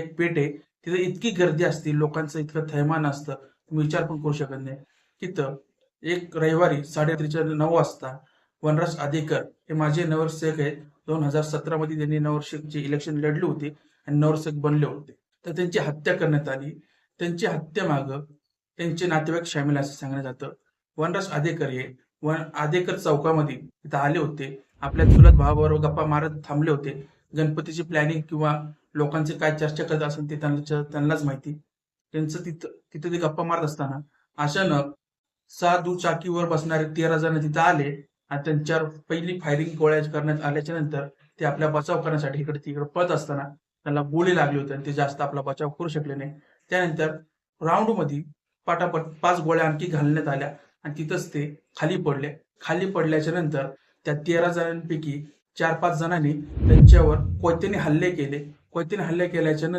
एक पेठ आहे तिथे इतकी गर्दी असते लोकांचं इतकं थैमान असतं तुम्ही विचार पण करू शकत नाही. तिथं एक रविवारी साडेरात्रीच्या नऊ वाजता वनराज आदेकर हे माझे नगरसेवक आहेत. दोन हजार सतरा मध्ये त्यांनी नगरसेवकची इलेक्शन लढली होती आणि नवरसेक बनले होते. तर त्यांची हत्या करण्यात आली. त्यांची हत्या माग त्यांचे नातेवाईक सामील असं सांगण्यात जातं. वनराज आदेकर हे वन आदेकर चौकामध्ये इथं आले होते. आपल्या चुलत भावाबरोबर गप्पा मारत थांबले होते. गणपतीची प्लॅनिंग किंवा लोकांचे काय चर्चा करत असेल ते त्यांच्या त्यांनाच माहिती. त्यांचं तिथं तिथं ते गप्पा मारत असताना अचानक सहा दुचाकीवर बसणारे तेरा जण तिथं आले आणि त्यांच्यावर पहिली फायरिंग गोळ्या करण्यात आल्याच्यानंतर ते आपला बचाव करण्यासाठी इकडे तिकडे पळत असताना त्यांना गोळी लागली होती आणि ते जास्त आपला बचाव करू शकले नाही. त्यानंतर राऊंडमध्ये पटापट पाच गोळ्या आणखी घालण्यात आल्या आणि तिथंच ते खाली पडले. खाली पडल्याच्या नंतर त्या तेरा जणांपैकी चार पाच जणांनी त्यांच्यावर कोयत्याने हल्ले केले. कोयत्याने हल्ले केल्याच्यानंतर